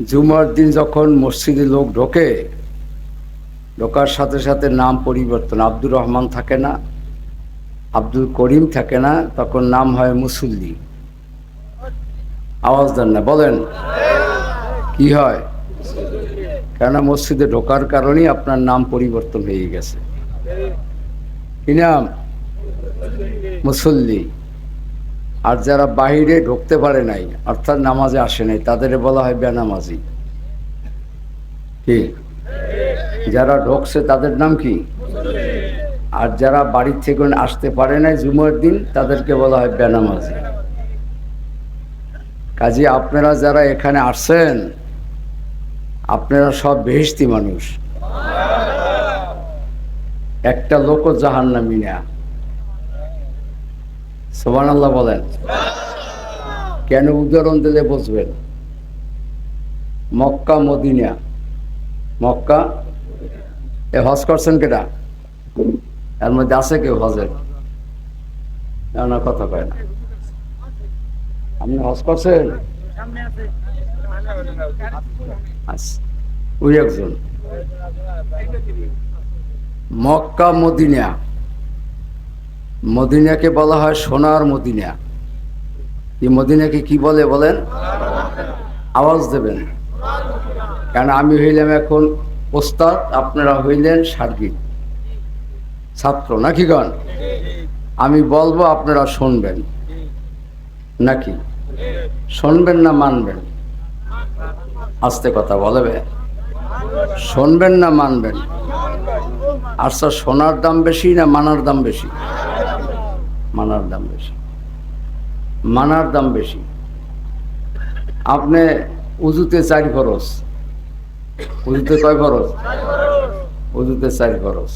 জুমার দিন যখন মসজিদে লোক ঢোকে, ঢোকার সাথে সাথে নাম পরিবর্তন। আব্দুর রহমান থাকে না, আব্দুল করিম থাকে না, তখন নাম হয় মুসল্লি। আওয়াজ দেন না, বলেন, কি হয়? কেননা মসজিদে ঢোকার কারণেই আপনার নাম পরিবর্তন হয়ে গেছে। কি নাম? মুসল্লি। আর যারা বাহিরে ঢুকতে পারে নাই, অর্থাৎ নামাজে আসে নাই তাদের বলা হয় বেনামাজি। কি? যারা ঢুকছে, তাদের নাম কি? আর যারা বাড়ির থেকে আসতে পারে নাই জুমার দিন, তাদেরকে বলা হয় বেনামাজি। কাজে আপনারা যারা এখানে আসছেন, আপনারা সব বেহেস্তি মানুষ। একটা লোকও জাহান নামি না। সোমান আল্লাহ বলেন। কেন উদাহরণ দিলে বসবেন মক্কা, মদিনা। মক্কা? এ হজ করছেন কেটা? এর মধ্যে আছে কেউ হজের? না কথা কয় না। আপনি হজ করছেন? আচ্ছা মক্কা, মদিনা। মদিনাকে বলা হয় সোনার মদিনা। এই মদিনাকে কি বলে বলেন? আওয়াজ দেবেন। কেন আমি হইলাম এখন ওস্তাদ, আপনারা হইলেন সার্গিক ছাত্র, নাকি গণ আমি বলব আপনারা শুনবেন। নাকি? শুনবেন না মানবেন? আস্তে কথা বলবে শুনবেন না মানবেন? আচ্ছা সোনার দাম বেশি না মানার দাম বেশি? মানার দাম বেশি। মানার দাম বেশি। আপনি উজুতে চারি খরচ। উজুতে কয় খরচ? উজুতে চারি খরচ।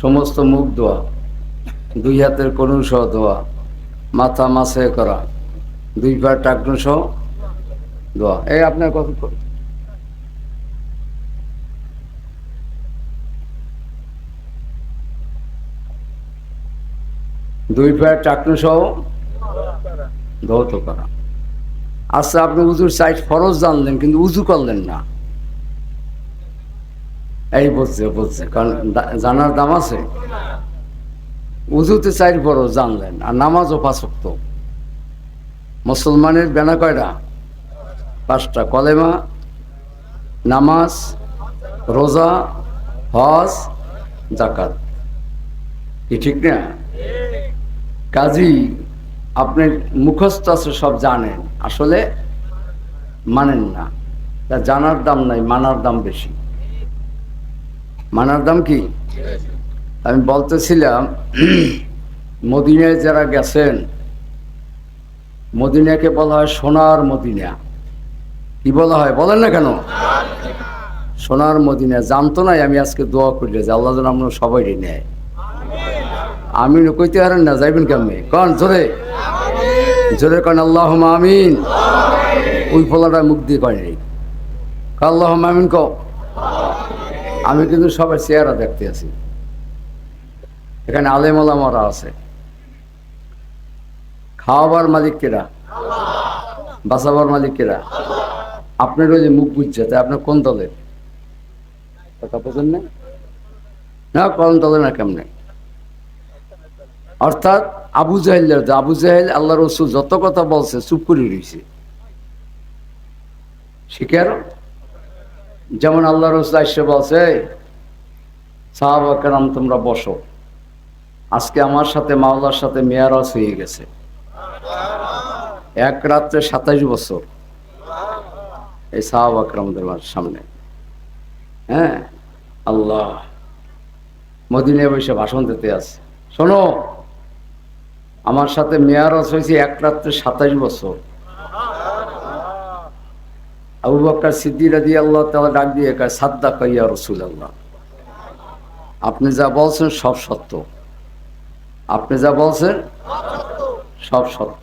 সমস্ত মুখ দোয়া দুই হাতের কনু সহ মাথা মাছে করা। দুই পার টাকনু সহ দোয়া এই আপনার কত করে দুই পায়ের টাকনু সহ ধৌত করা আচ্ছা আপনি উজুর সাইড ফরজ জানলেন, কিন্তু উজু করলেন না। এই বলছে বলছে, কারণ জানার দাম আছে। উজুতে চাই ফরজ জানলেন, আর নামাজও পাঁচক্ত। মুসলমানের বেনা কয়টা? পাঁচটা। কলেমা, নামাজ, রোজা, হজ জাকাত কি ঠিক না? কাজী, আপনি মুখস্থ আছে, সব জানেন। আসলে মানেন না। তা জানার দাম নাই, মানার দাম বেশি। মানার দাম কি? আমি বলতেছিলাম, মদিনায় যারা গেছেন, মদিনাকে বলা হয় সোনার মদিনা। কি বলা হয়? বলেন না কেন? সোনার মদিনা। জানতো নাই আমি আজকে দোয়া করলে যে আল্লাহ যেন আমরা সবাই নেয়। আমিন কইতে পারেন না যাইবেন কেমনে? কন, জোরে। জোরে কন আল্লাহ আমিন। ওই ফলাটা মুখ দিয়ে কয় নেই। আল্লাহ আমিন ক আমি কিন্তু সবাই চেহারা দেখতে আছি। এখানে আলেম আলামারা আছে। খাওয়াবার মালিক কেরা? বাঁচাবার মালিক কেরা? আপনার ওই যে মুখ বুঝছে তাই আপনার কোন দলের? কথা বোঝেন না না, কোন দলে না, কেমনে? অর্থাৎ আবু জাহেলের আবু জাহেল আল্লাহ রসুল যত কথা বলছে, চুপ করে রয়েছে শিকার? যেমন আল্লাহ রসুল এসে বলছে সাহাবাকেরাম তোমরা বসো। আজকে আমার সাথে, মাওলার সাথে মেয়ারাজ হয়ে গেছে। এক রাত্রে সাতাইশ বছর। এই সাহাব আকরামদের সামনে। হ্যাঁ? আল্লাহ। মদিনায় বসে ভাষণ দিতে আছে। শোনো আমার সাথে মেয়ারস হয়েছে এক রাত্রে সাতাইশ বছর। আবু বক্কর সিদ্দি রাদি আল্লাহ তালা ডাক দিয়ে কয় সাদ্দা কইয়া রসুল আল্লাহ আপনি যা বলছেন সব সত্য। আপনি যা বলছেন সব সত্য।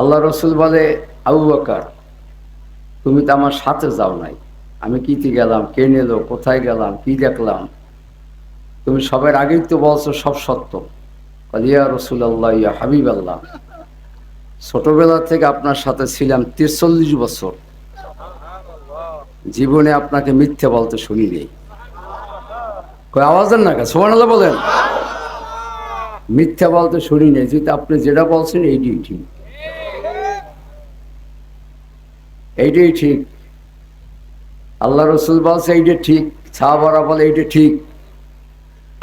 আল্লাহ রসুল বলে, আবু বকর, তুমি তো আমার সাথে যাও নাই। আমি কিতে গেলাম? কে নিল? কোথায় গেলাম? কি দেখলাম? তুমি সবার আগেই তো বলছো সব সত্য। ইয়া রসুল আল্লাহ ইয়া হাবিব আল্লাহ ছোটবেলা থেকে আপনার সাথে ছিলাম তিরচল্লিশ বছর। জীবনে আপনাকে মিথ্যে বলতে শুনি নেই কই আওয়াজ দেন না সোমান বলেন। মিথ্যা বলতে শুনি নেই যেহেতু আপনি যেটা বলছেন এইটাই ঠিক। এইটাই ঠিক। আল্লাহ রসুল বলছে এইটা ঠিক, সাহাবারা বলে এইটা ঠিক।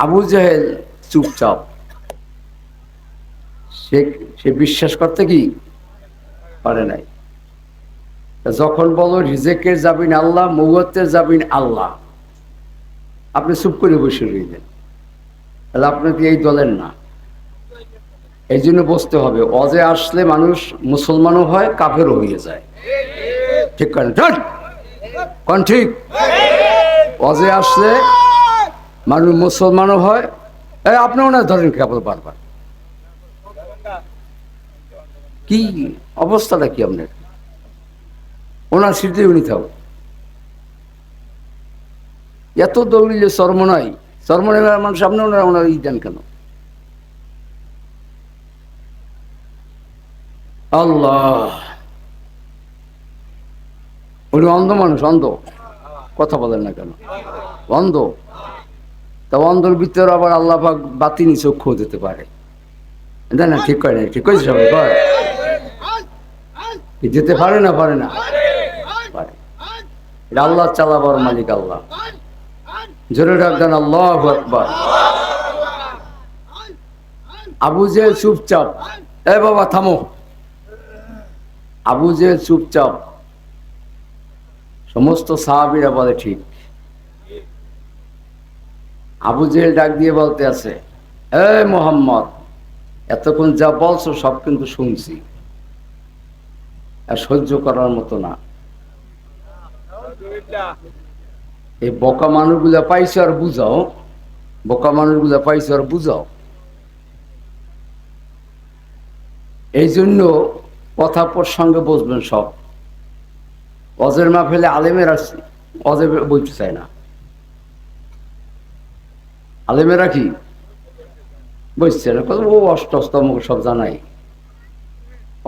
আবু জাহেল চুপচাপ। সে সে বিশ্বাস করতে কি? পারে নাই। যখন বলো রিজেকের যাবিন আল্লাহ, মৌতের যাবিন আল্লাহ, আপনি চুপ করে বসে রইলেন। তাহলে আপনি কি এই দলের না। এই জন্য বসতে হবে। অজে আসলে মানুষ মুসলমানও হয়, কাফেরও হয়ে যায়। ঠিক করেন? কোন ঠিক? অজে আসলে মানুষ মুসলমানও হয়। আপনি ওনার ধরেন কেবল বারবার। কি অবস্থাটা কি আপনার? ওনার স্মৃতি উনি থাক এত দৌড়িলে নাই, চর্ম নেওয়ার মানুষ আপনি ওনার ওনার ই দেন কেন? আল্লাহ। উনি অন্ধ মানুষ, অন্ধ। কথা বলেন না কেন? অন্ধ। তা অন্ধর ভিতরে আবার আল্লাহ বাতিনি চক্ষু দিতে পারে। না, ঠিক করে না ঠিক করেছে সবাই? কয় যেতে পারে না পারে না? এটা আল্লাহ চালাবার মালিক আল্লাহ। জোরে ডাকবেন আল্লাহ আবু জেল চুপচাপ। এ বাবা, থামো। আবু জেল চুপচাপ। সমস্ত সাহাবিরা বলে, ঠিক। আবু জেল ডাক দিয়ে বলতে আছে, এ মোহাম্মদ, এতক্ষণ যা বলছো সব কিন্তু শুনছি। আর সহ্য করার মতো না। এই বোকা মানুষগুলা পাইছো আর বুঝাও। বোকা মানুষগুলা পাইছো আর বুঝাও। এই জন্য কথা প্রসঙ্গে বসবেন সব। অজের মা ফেলে আলেমেরা অজে বইতে চায় না। আলেমেরা কি? বুঝছে না, কত ও অষ্ট অষ্টম সব জানাই।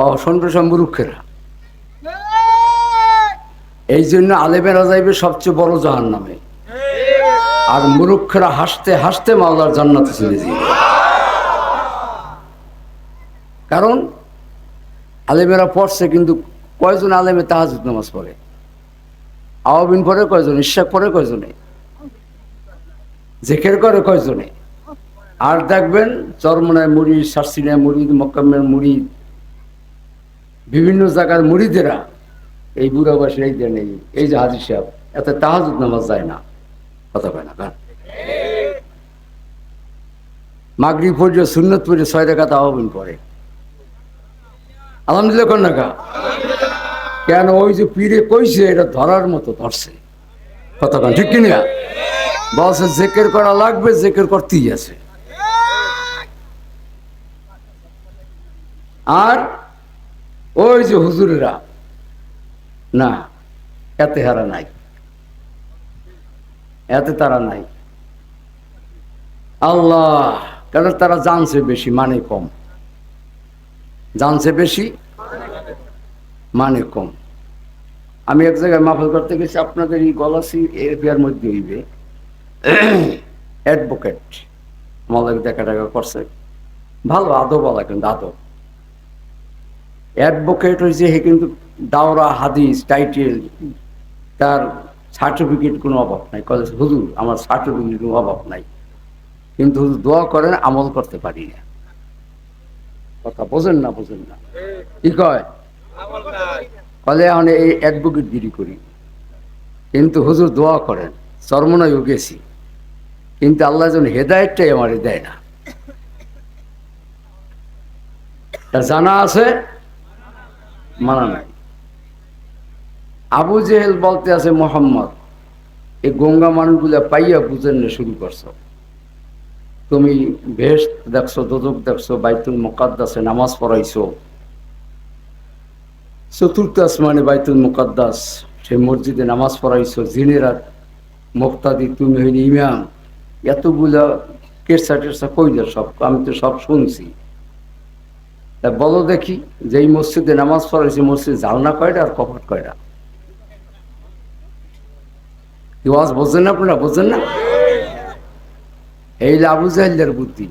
অসন্ত সম্বরুক্ষেরা এই জন্য আলেমেরা যাইবে সবচেয়ে বড় জাহান নামে আর মুরুক্ষেরা হাসতে হাসতে মাওলার জান্নাতে চলে যাবে কারণ আলেমেরা পড়ছে কিন্তু কয়জন আলেমে তাহাজুদ নামাজ পড়ে? আওয়াবিন পরে কয়জন, ইশাক পরে কয়জনে? জেকের করে কয়জনে? আর দেখবেন চরমনায় মুড়ি, শার্সিনায় মুড়ি, মক্কামের মুড়ি, বিভিন্ন জায়গার মুড়িদেরা এই বুড়া বয়সের এই দেন এই যে হাজির সাহেব, এত তাহাজুদ নামাজ যায় না। কথা কয় না, কার? মাগরি পর্যন্ত সুন্নত পর্যন্ত ছয় টাকা আহ্বান করে আলহামদুলিল্লাহ না কেন ওই যে পীরে কইছে, এটা ধরার মতো ধরছে। কথা কন, ঠিক কিনা? বলছে, জেকের করা লাগবে, জেকের করতেই আছে। আর ওই যে হুজুরেরা না, এতে হারা নাই। এতে তারা নাই। আল্লাহ, কেন তারা জানছে বেশি মানে কম? জানছে বেশি মানে কম। আমি এক জায়গায় মাফল করতে গেছি, আপনাদের এই গলাসি এরিয়ার মধ্যে হইবে। অ্যাডভোকেট আমাদের দেখা টাকা করছে। ভালো আদো বলা কিন্তু আদো অ্যাডভোকেট হয়েছে হে কিন্তু দাওরা হাদিস টাইটেল তার সার্টিফিকেট কোনো অভাব নাই। কলেজ হুজুর, আমার সার্টিফিকেট কোনো অভাব নাই। কিন্তু হুজুর দোয়া করেন, আমল করতে পারি না। কথা বোঝেন না বোঝেন না। কি কয়? ফলে এখন এই অ্যাডভোকেট গিরি করি। কিন্তু হুজুর দোয়া করেন চর্মনায়ও গেছি কিন্তু আল্লাহ যেন হেদায়তটাই আমার দেয় না। জানা আছে? মানা নাই। আবু জেহেল বলতে আছে, মোহাম্মদ এই গঙ্গা মানুষগুলা পাইয়া বুঝেন শুরু করছ। তুমি ভেস দেখছ দোদক দেখছ, বাইতুল মোকাদ্দাসে নামাজ পড়াইছো। চতুর্থ আসমানে বাইতুল মুকাদ্দাস সেই মসজিদে নামাজ পড়াইছো। জিনেরা মুক্তাদি, তুমি হইলে ইমাম। এতগুলা কেরসা টেরসা কইলে সব, আমি তো সব শুনছি। তা বলো দেখি যে এই মসজিদে নামাজ পড়েছি মসজিদ জালনা কয়টা আর কপাট কয়টা? কি বোঝেন না আপনারা? বোঝেন না? এই আবু জাহিল্লার বুদ্ধি।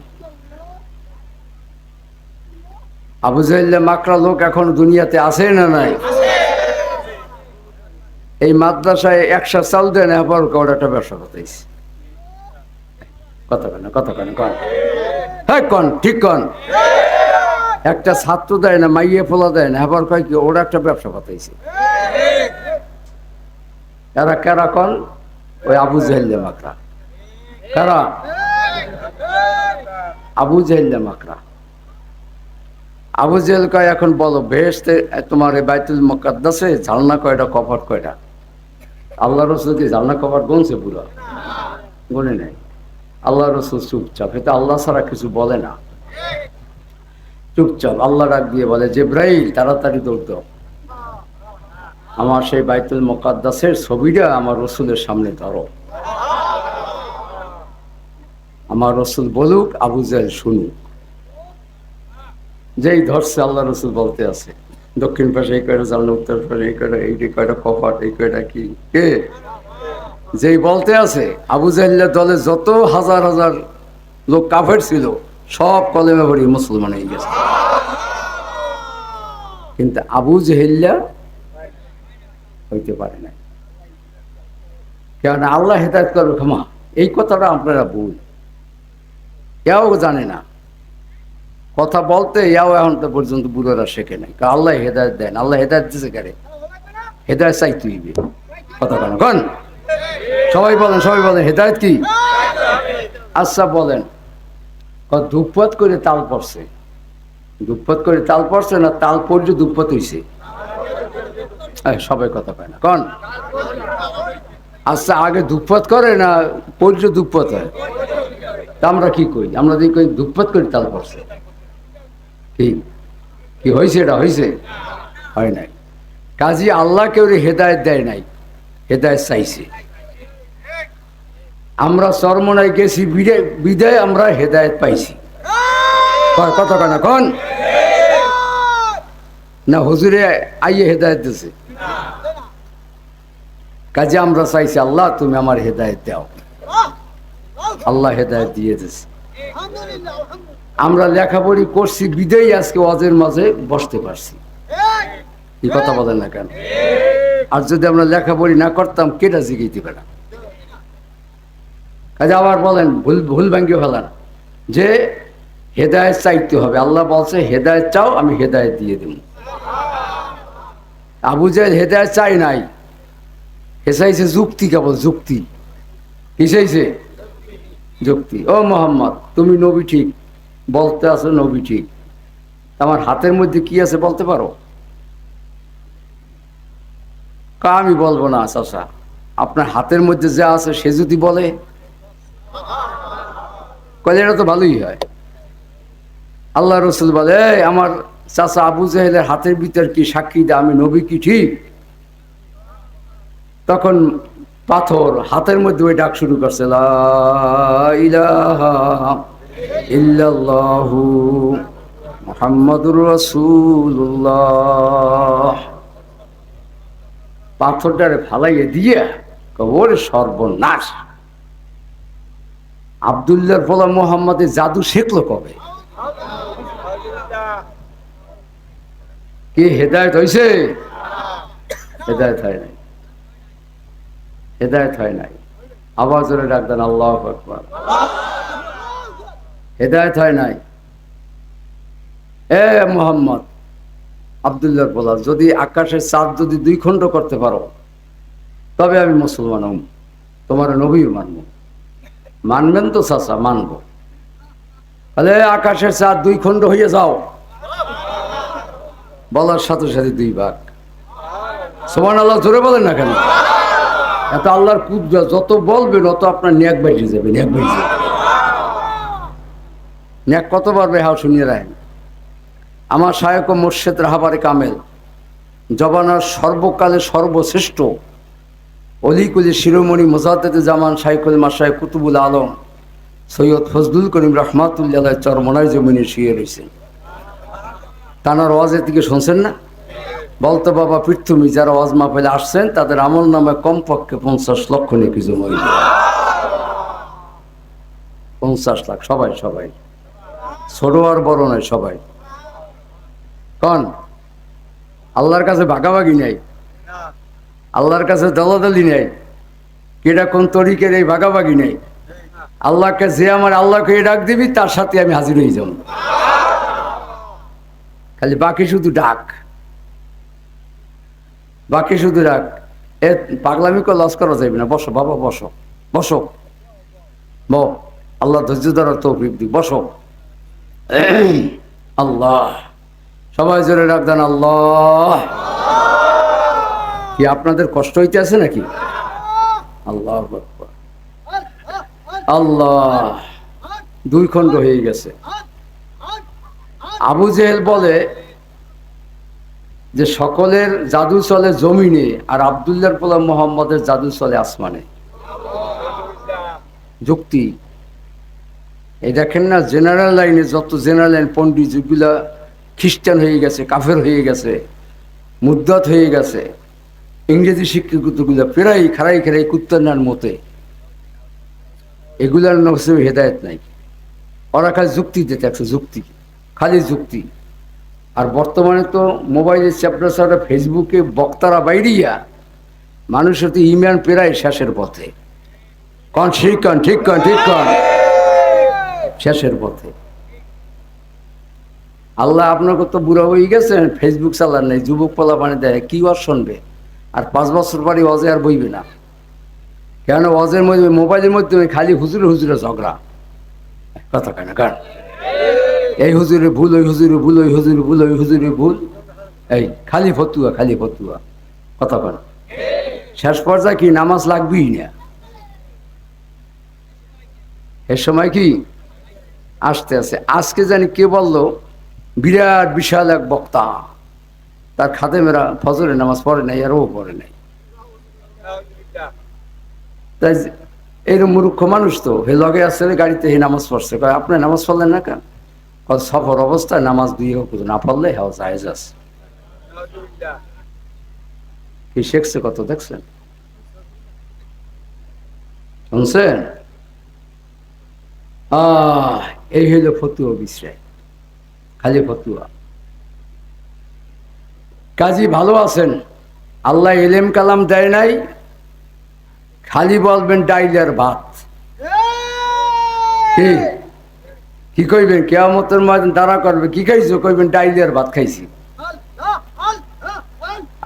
আবু জাহিল্লা মাকড়া লোক এখন দুনিয়াতে আছে না নাই? এই মাদ্রাসায় একশো চাল দেয় না আবার একটা ব্যবসা করতেছি। কত কেন কত কেন কন হ্যাঁ কন, ঠিক কন। একটা ছাত্র দেয় না, মাইয়ে ফোলা দেয় না, আবার কয় কি, ওরা একটা ব্যবসা পাতাইছে। এরা কেরা কন? ওই আবু জাহিল্লা মাকড়া। কারা? আবু জাহিল্লা মাকড়া। আবু জেহেল কয়, এখন বলো বেহেস্তে তোমার এই বাইতুল মকাদ্দাসে ঝালনা কয়টা, কপাট কয়টা? আল্লাহ রসুল কি ঝালনা, কপাট গুনছে পুরো? গুনে নেই। আল্লাহ রসুল চুপচাপ এতে আল্লাহ ছাড়া কিছু বলে না। চুপচাপ আল্লাহ ডাক দিয়ে বলে যে ব্রাইল তাড়াতাড়ি দৌড় আমার সেই বাইতুল মোকাদ্দাসের ছবিটা আমার রসুলের সামনে ধরো। আমার রসুল বলুক, আবু জাহেল শুনুক। যেই ধরছে, আল্লাহ রসুল বলতে আছে। দক্ষিণ পাশে এই কয়টা জানলা, উত্তর পাশে এই কয়টা এই কয়টা কপাট, এই কয়টা কি? কে? যেই বলতে আছে, আবু জাহিল্লা দলে যত হাজার হাজার লোক কাফের ছিল সব কলেমে ভরি মুসলমান হয়ে গেছে। কিন্তু আবু জেহিল্লা হইতে পারে না কেন আল্লাহ হেদায়ত করবে, ক্ষমা। এই কথাটা আপনারা ভুল। কেউ জানে না। কথা বলতে ইয়াও এখন তো পর্যন্ত বুড়োরা শেখে নাই। আল্লাহ হেদায়ত দেন। আল্লাহ হেদায়ত দিছে কারে? হেদায়ত চাই তুই কথা কেন? কন? সবাই বলেন সবাই বলেন, হেদায়ত কি? আচ্ছা বলেন। দুপত করে তাল পড়ছে। দুপত করে তাল পড়ছে না, তাল পড়ছে দুপত হইছে। সবাই কথা পায় না, কন? আচ্ছা আগে দুপত করে না পর্য দুপত হয়? তা আমরা কি করি? আমরা দেখি কই দুপত করে তাল পড়ছে। কি? কি হয়েছে এটা? হয়েছে হয় নাই। কাজী আল্লাহ কেউ হেদায়ত দেয় নাই। হেদায়ত চাইছে। আমরা চরমনায় গেছি, বিদায় আমরা হেদায়ত পাইছি। কত কানা কন? না, হুজুরে আইয়ে হেদায়ত দিছে। কাজে আমরা চাইছি, আল্লাহ, তুমি আমার হেদায়ত দাও। আল্লাহ হেদায়ত দিয়ে দিছে। আমরা লেখাপড়ি করছি বিদেই আজকে ওয়াজের মাঝে বসতে পারছি। এই কথা বলেন না কেন? আর যদি আমরা লেখাপড়ি না করতাম কেটা জিগাইতে পারা কাজে আবার বলেন, ভুল ভুল ভাঙ্গিয়ে ফেলান। যে হেদায়ত চাইতে হবে। আল্লাহ বলছে, হেদায়ত চাও, আমি হেদায়ত দিয়ে দেব। আবু জাহেল হেদায়ত চাই নাই। হে চাইছে যুক্তি কেবল, যুক্তি। কি যুক্তি। ও মোহাম্মদ, তুমি নবী ঠিক, বলতে আছো নবী ঠিক। আমার হাতের মধ্যে কি আছে বলতে পারো? কা, আমি বলব না চাষা আপনার হাতের মধ্যে যা আছে সে যদি বলে কলে এটা তো ভালোই হয়। আল্লাহ রসুল বলে আমার চাচা আবু জাহেলের হাতের ভিতর কি সাক্ষী দে আমি নবী কি ঠিক? তখন পাথর হাতের মধ্যে ওই ডাক শুরু করছে পাথরটারে ফালাইয়ে দিয়ে ওরে সর্বনাশ। আবদুল্লাহর ফলা মোহাম্মদের জাদু শেখলো কবে? কি হেদায়ত হয়েছে হেদায়ত হয় নাই। হেদায়ত হয় নাই। আওয়াজ ধরে ডাকতেন আল্লাহ আকবার। হেদায়ত হয় নাই। এ মোহাম্মদ, আবদুল্লাহর বলা যদি আকাশের চাঁদ যদি দুই খণ্ড করতে পারো, তবে আমি মুসলমান হম। তোমার নবীও মানব। মানবেন তো চাচা, মানবো। তাহলে আকাশের চাঁদ দুই খণ্ড হয়ে যাও। বলার সাথে সাথে দুই ভাগ। সোমান আল্লাহ জোরে বলেন না কেন? এত আল্লাহর কুদরা যত বলবেন অত আপনার ন্যাক বাইরে যাবে, ন্যাক বাইরে যাবে। ন্যাক কত পারবে শুনিয়ে রাখেন। আমার সায়ক মোর্শেদ রাহাবারে কামেল জবানার সর্বকালে সর্বশ্রেষ্ঠ অলিকুলি শিরোমণি মোজাদ্দেদে জামান শাইকুল মাসায় কুতুবুল আলম সৈয়দ ফজলুল করিম রহমাতুল্লাহ চরমনায় জমিনে শুয়ে রয়েছেন। তানার ওয়াজের দিকে শুনছেন না? বলতো বাবা পৃথ্বী যারা ওয়াজ মাহফিলে আসছেন, তাদের আমল নামে কমপক্ষে পঞ্চাশ লক্ষ নিয়ে কিছু হইল। পঞ্চাশ লাখ, সবাই সবাই। ছোট আর বড় নয়, সবাই। কন? আল্লাহর কাছে ভাগাভাগি নেই। আল্লাহর কাছে দলাদলি নেই। কেটা কোন তরিকের এই ভাগাভাগি নেই। আল্লাহকে যে আমার আল্লাহকে ডাক দিবি, তার সাথে আমি হাজির হয়ে যাব। খালি বাকি শুধু ডাক। বাকি শুধু ডাক। এ পাগলামি করে, লস করা যাবে না। বসো, বাবা, বসো। বসো। ব, আল্লাহ ধৈর্য ধরার তৌফিক দি বসো। আল্লাহ। সবাই জোরে ডাক দেন, আল্লাহ। কি আপনাদের কষ্ট হইতে আছে নাকি? আল্লাহ আল্লাহ, দুই খণ্ড হয়ে গেছে। আবু জেহেল বলে যে সকলের জাদু চলে জমিনে আর আবদুল্লার পোলা মোহাম্মদের জাদু চলে আসমানে। যুক্তি। এই দেখেন না, জেনারেল লাইনে যত জেনারেল লাইন পন্ডিত যেগুলা খ্রিস্টান হয়ে গেছে, কাফের হয়ে গেছে মুদ্দাত হয়ে গেছে। ইংরেজি শিক্ষকগুলো প্রায় খারাই খারাই কুত্তার মতে। এগুলার নকশে হেদায়ত নাই। ওরা খালি যুক্তি দিতে আছে যুক্তি, খালি যুক্তি। আর বর্তমানে তো মোবাইলের চ্যাপ্টার ফেসবুকে বক্তারা বাইরিয়া মানুষের তো ইমান প্রায় শেষের পথে। কন ঠিক কন ঠিক কন ঠিক কন শেষের পথে। আল্লাহ আপনাকে তো বুড়া হয়ে গেছেন, ফেসবুক চালার নাই, যুবক পোলা মানে দেয় কি আর শুনবে আর পাঁচ বছর পরে অজে আর বইবে না। কেন অজের মধ্যে, মোবাইলের মধ্যে খালি হুজুরে হুজুরে ঝগড়া। কথা কেন কারণ এই হুজুরে ভুল, ওই হুজুরে ভুল, ওই হুজুরে ভুল, ওই হুজুরে ভুল। এই, খালি ফতুয়া খালি ফতুয়া। কথা কেন শেষ পর্যায়ে কি নামাজ লাগবেই না? এর সময় কি আসতে আছে। আজকে জানি কে বলল? বিরাট বিশাল এক বক্তা। তার খাদেমেরা ফজরে নামাজ পড়ে নাই, আর ও পড়ে নাই। তাই এরকম মূর্খ মানুষ তো, হে লগে আসছে গাড়িতে, হে নামাজ পড়ছে। আপনি নামাজ পড়লেন না কেন? কয়, সফর অবস্থায় নামাজ দুই হোক না পড়লে হ্যাঁ জায়েজ আছে। কি শেখছে কত, দেখছেন? শুনছেন? আহ, এই হইল ফতুয়া বিশ্রায় খালি ফতুয়া। কাজী ভালো আছেন। আল্লাহ এলেম কালাম দেয় নাই, খালি বলবেন ডাইলের ভাত। কি? কি কইবেন? কেয়ামতের মাঝে দাঁড়া করবে, কি খাইছো? কইবেন ডাইলের ভাত খাইছি।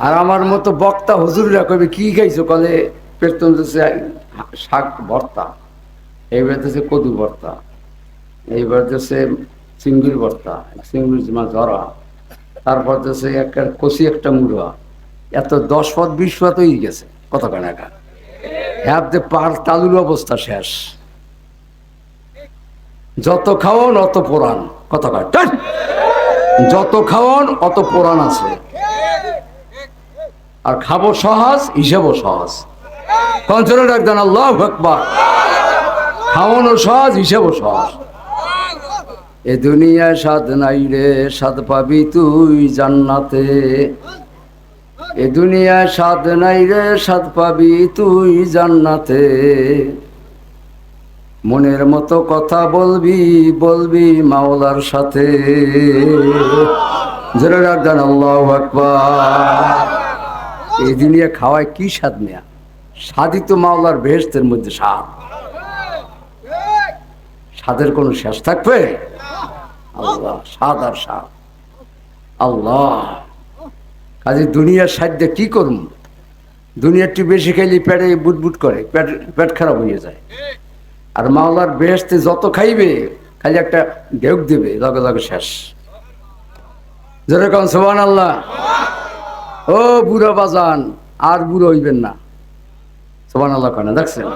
আর আমার মতো বক্তা হুজুররা কইবে, কি খাইছো? কলে পেটন শাক ভর্তা, এইবার দিচ্ছে কদু ভর্তা, এইবার দিচ্ছে চিংড়ির ভর্তা, চিংড়ির মা জরা। তারপর দিচ্ছে একটা কষি একটা মুড়া। এত দশ পথ বিশ পথ হয়ে গেছে কত কানাকা হ্যাঁ যে পার তালুর অবস্থা শেষ। যত খাওয়ান অত পুরাণ কত যত খাওয়ান অত পুরাণ আছে। আর খাব সহজ, হিসাবও সহজ। কঞ্চনে ডাকতেন আল্লাহ আকবার। খাওয়ানো সহজ, হিসাবও সহজ। এ দুনিয়ায় স্বাদ নাই রে, স্বাদ পাবি তুই জান্নাতে। এ দুনিয়ায় স্বাদ নাই রে, স্বাদ পাবি তুই জান্নাতে। মনের মতো কথা বলবি বলবি মাওলার সাথে। জোরে রাখবেন আল্লাহ এই দুনিয়া খাওয়ায় কি স্বাদ নেয়া? স্বাদই তো মাওলার বেহেস্তের মধ্যে স্বাদ। স্বাদের কোনো শেষ থাকবে? আল্লাহ স্বাদ আর স্বাদ আল্লাহ। কাজে দুনিয়ার সাহায্যে কি করুন দুনিয়ারটি বেশি খাইলে পেটে বুটবুট করে, পেট পেট খারাপ হয়ে যায়। আর মাওলার বেহেস্তে যত খাইবে, খালি একটা ঢেউক দেবে, লগে লগে শেষ। যেরকম সোহান আল্লাহ ও বুড়ো বাজান, আর বুড়ো হইবেন না। সোহান আল্লাহ কেন, দেখছেন?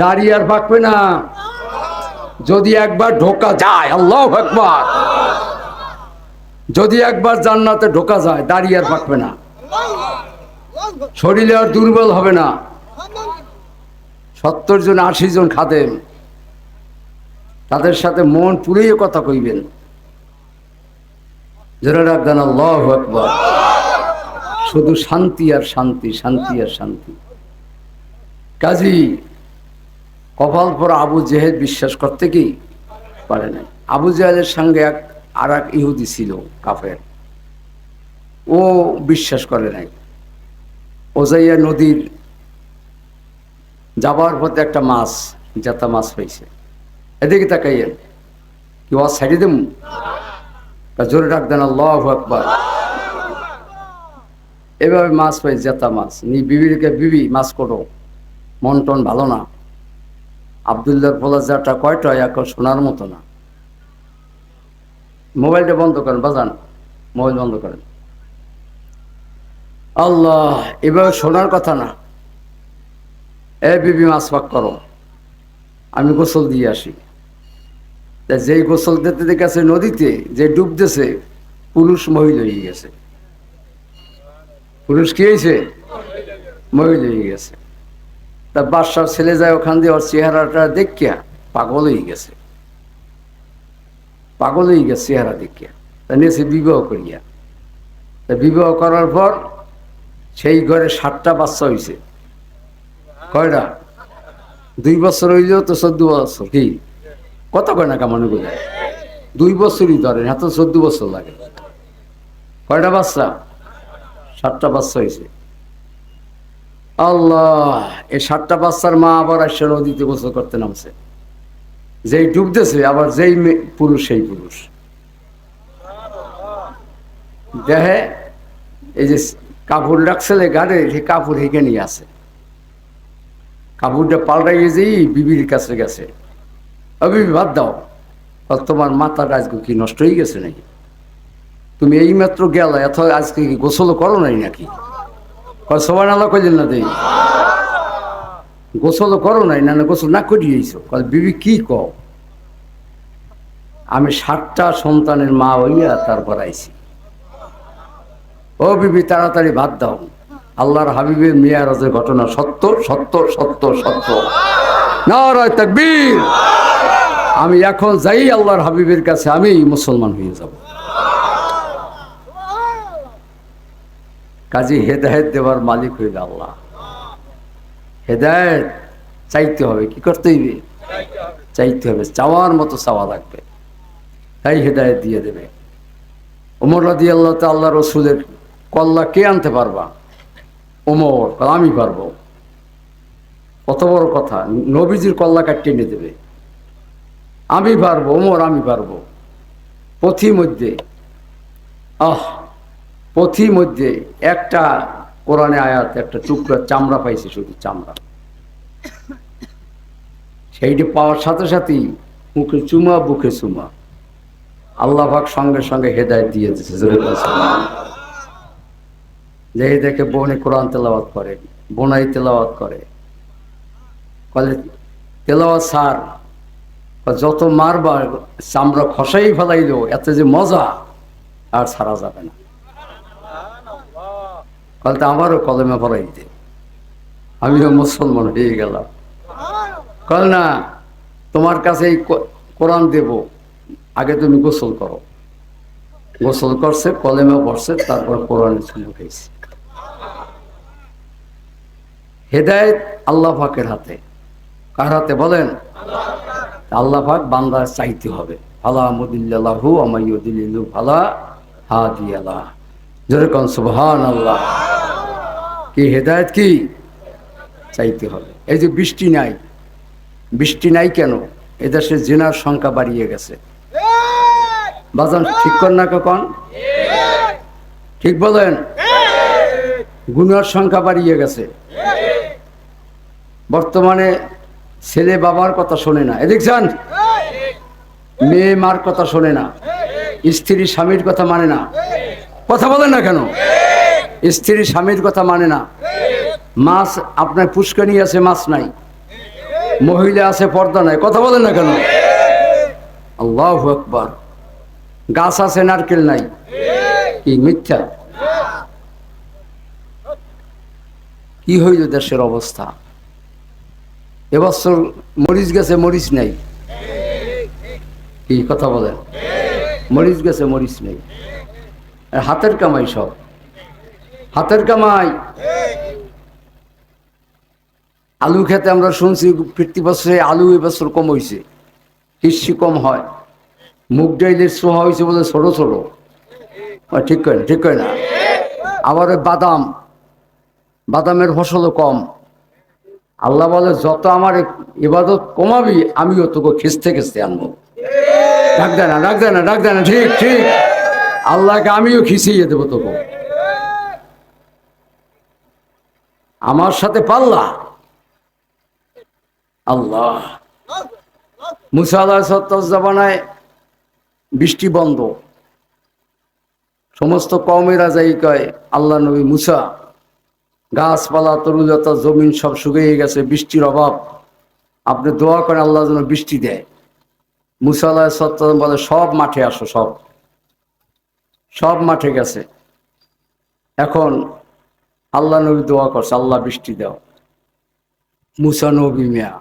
দাঁড়িয়ে আর পাকবে না। যদি একবার ঢোকা যায়, আল্লাহ একবার যদি একবার জান্নাতে ঢোকা যায় দাঁড়িয়ে আর পাকবে না। শরীরে আর দুর্বল হবে না। সত্তর জন, আশি জন খাদেম। তাদের সাথে মন পুড়িয়ে কথা কইবেন। যারা রাখবেন আল্লাহ আকবর। শুধু শান্তি আর শান্তি শান্তি আর শান্তি। কাজী কপাল পর আবু জেহেদ বিশ্বাস করতে কি পারে নাই? আবু জেহেলের সঙ্গে এক আর এক ইহুদি ছিল, কাফের। ও বিশ্বাস করে নাই। ওজাইয়া নদীর যাবার পথে একটা মাছ, জাতা মাছ হয়েছে এদিকে তাকাইয়েন। কি ওয়াজ ছাড়িয়ে দেব? জোরে ডাক দেন, আল্লাহ এভাবে মাছ পাই, জেতা মাছ। নি বিবিকে, বিবি, মাছ করো। মন টন ভালো না। আবদুল্লার পলাজারটা কয়টা এখন শোনার মতো না। মোবাইলটা বন্ধ করেন, বাজান। মোবাইল বন্ধ করেন। আল্লাহ, এভাবে শোনার কথা না। এ বিবি, মাছ পাক করো। আমি গোসল দিয়ে আসি। যেই গোসল দিতে গেছে নদীতে, যে ডুবতেছে পুরুষ মহিলা হয়ে গেছে। পুরুষ কি হয়েছে? মহিলা হয়ে গেছে। তা বাদশার ছেলে যায় ওখান দিয়ে ওর চেহারাটা দেখিয়া পাগল হয়ে গেছে। পাগল হয়ে গেছে চেহারা দেখিয়া। তা নিয়েছে বিবাহ করিয়া। তা বিবাহ করার পর সেই ঘরে সাতটা বাচ্চা হয়েছে কয়টা? দুই বছর হইলেও তো চোদ্দ বছর। কি? কত কয় না কামানো গুলো দুই বছরই ধরেন, এত চোদ্দ বছর লাগে। কয়টা বাচ্চা? সাতটা বাচ্চা হয়েছে আল্লাহ, এই সাতটা বাচ্চার মা আবার আসছে নদীতে গোসল করতে নামছে। যেই ডুবতেছে, আবার যেই পুরুষ সেই পুরুষ। দেহে এই যে কাপড় রাখছিলে গাড়ে সেই কাপড় হেঁকে নিয়ে আসে। কাপড়টা পাল্টাইয়ে যেই বিবির কাছে গেছে। ও বিবি, বাদ দাও। তোমার মাথাটা আজকে কি নষ্ট হয়ে গেছে নাকি? তুমি এই মাত্র গেল, এত আজকে কি গোসল করো নাই নাকি? সবাই আল্লাহ কইলেন না দেই? গোসল করো নাই, না গোসল না করিয়েছো বিবি, কি কও? আমি সাতটা সন্তানের মা হইয়া তারপর আইছি। ও বিবি, তাড়াতাড়ি ভাত দাও। আল্লাহর হাবিবের মেয়ারাজের ঘটনা সত্য সত্য সত্য সত্য নারায় আমি এখন যাই আল্লাহর হাবিবের কাছে, আমি মুসলমান হয়ে যাব। কাজী হেদায়েত দেওয়ার মালিক হইল আল্লাহ। হেদায়েত চাইতে হবে, কি করতে হইবে? চাইতে হবে, চাওয়ার মতো চাওয়া লাগবে তাই হেদায়েত দিয়ে দেবে। ওমর রাদি আল্লাহ তা আল্লাহ রসুলের কল্লা কে আনতে পারবা? ওমর আমি পারব। কত বড় কথা, নবীজির কল্লা কাটিয়ে নিয়ে দেবে। আমি পারব ওমর আমি পারব। পথি মধ্যে আহ পথি মধ্যে একটা কোরআনে আয়াত, একটা টুকরা চামড়া পাইছে শুধু চামড়া। সেইটি পাওয়ার সাথে সাথেই মুখে চুমা, বুকে চুমা। আল্লাহ পাক সঙ্গে সঙ্গে হেদায়ত দিয়ে দিচ্ছে যে দেখে বোনে কোরআন তেলাওয়াত করে, বোনাই তেলাওয়াত করে। কলে তেলাওয়াত সার যত মারবার চামড়া খসাই ফেলাইলো, এত যে মজা আর ছাড়া যাবে না। কাল আমারও কলমে পড়াই দে আমিও মুসলমান হয়ে গেলাম। কল না, তোমার কাছে এই কোরআন দেব। আগে তুমি গোসল করো। গোসল করছে, কলেমে পড়ছে, তারপর কোরআনে উঠেছে। হেদায়ত আল্লাহ পাকের হাতে। কার হাতে বলেন? আল্লাহ পাক বান্দা চাইতে হবে। ফালা মুদিল্লাহু আমাইয়ুদিল্লু ফালা হাদিয়াল্লাহ জোরে কন সুবহান আল্লাহ কি হেদায়েত কি? চাইতে হবে। এই যে বৃষ্টি নাই। বৃষ্টি নাই কেন? এদেশে জেনার সংখ্যা বাড়িয়ে গেছে। বাজান, ঠিক কর না কখন? ঠিক বলেন? গুনার সংখ্যা বাড়িয়ে গেছে। বর্তমানে ছেলে বাবার কথা শোনে না। এদিক যান। মেয়ে, মার কথা শোনে না। স্ত্রী, স্বামীর কথা মানে না। কথা বলেন না কেন? স্ত্রী স্বামীর কথা মানে না। মাছ আপনার পুষ্কানি আছে, মাছ নাই। মহিলা আছে, পর্দা নাই। কথা বলেন না কেন? আল্লাহ আকবার। গাছ আছে, নারকেল নাই। কি মিথ্যা? কি হইল দেশের অবস্থা? এবছর মরিচ গেছে, মরিচ নাই। কি কথা বলেন? মরিচ গেছে, মরিচ নেই। হাতের কামাই সব। হাতের কামাই। আলু খেতে আমরা শুনছি ফিরতি বছরে আলু এবছর কম হয়েছে কৃষি কম হয়। মুগ ডাইলের সোহা হয়েছে বলে ছোট ছোট। ঠিক না, ঠিক কয় না? আবার বাদাম। বাদামের ফসলও কম। আল্লাহ বলে, যত আমার ইবাদত কমাবি, আমিও তোকে খিস্তে খিস্তে আনব। ডাক দেয় না ডাক দেয় না ডাক দেয় না। ঠিক ঠিক। আল্লাহকে আমিও খিচিয়ে দেবো তোকে। আমার সাথে পাল্লা। আল্লাহ। মুসা আল্লাহ জামানায় বৃষ্টি বন্ধ। সমস্ত কমেরা যাই কয় আল্লাহ নবী মুসা, গাছপালা, তরুলতা, জমিন সব শুকিয়ে গেছে, বৃষ্টির অভাব। আপনি দোয়া করেন, আল্লাহ যেন বৃষ্টি দেয়। মুসা আল্লাহ বলে, সব মাঠে আসো, সব। সব মাঠে গেছে। এখন আল্লাহ নবী দোয়া করছে আল্লাহ বৃষ্টি দাও। মুসা নবী মিয়া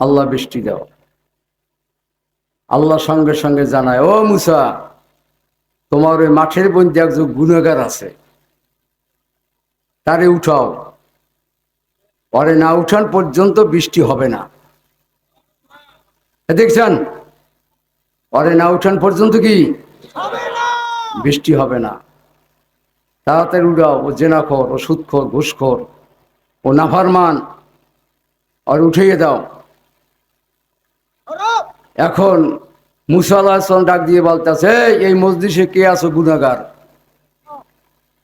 আল্লাহ বৃষ্টি দাও। আল্লাহ সঙ্গে সঙ্গে জানায় ও মুসা তোমার ওই মাঠের মধ্যে একজন গুণাগার আছে। তারে উঠাও। পরে না উঠান পর্যন্ত বৃষ্টি হবে না। দেখছেন? পরে না উঠান পর্যন্ত কি? বৃষ্টি হবে না। তাড়াতাড়ি উড়াও ও জেনাখর, ও সুৎখর, ঘুষখোর, ও নাফারমান, আর উঠিয়ে দাও। এখন মুসাল্লাহ ডাক দিয়ে বলতেছে, এই মসজিদে কে আছো গুনাগার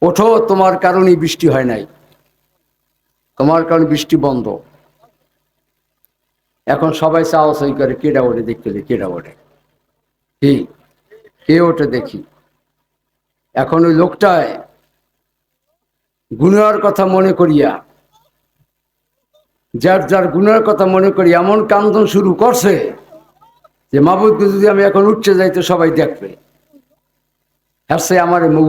ওঠো, তোমার কারণেই বৃষ্টি হয় নাই। তোমার কারণে বৃষ্টি বন্ধ। এখন সবাই চাওয়া সই করে, কেডা ওঠে দেখতে কেডা ওঠে। কি? কে ওঠে দেখি। এখন ওই লোকটায় গুনার কথা মনে করিয়া, যার যার গুনার কথা মনে করি এমন কান্দন শুরু করছে যে মাবুদকে যদি আমি এখন উঠছে যাই তো সবাই দেখবে। হ্যাঁ সে আমার মুগ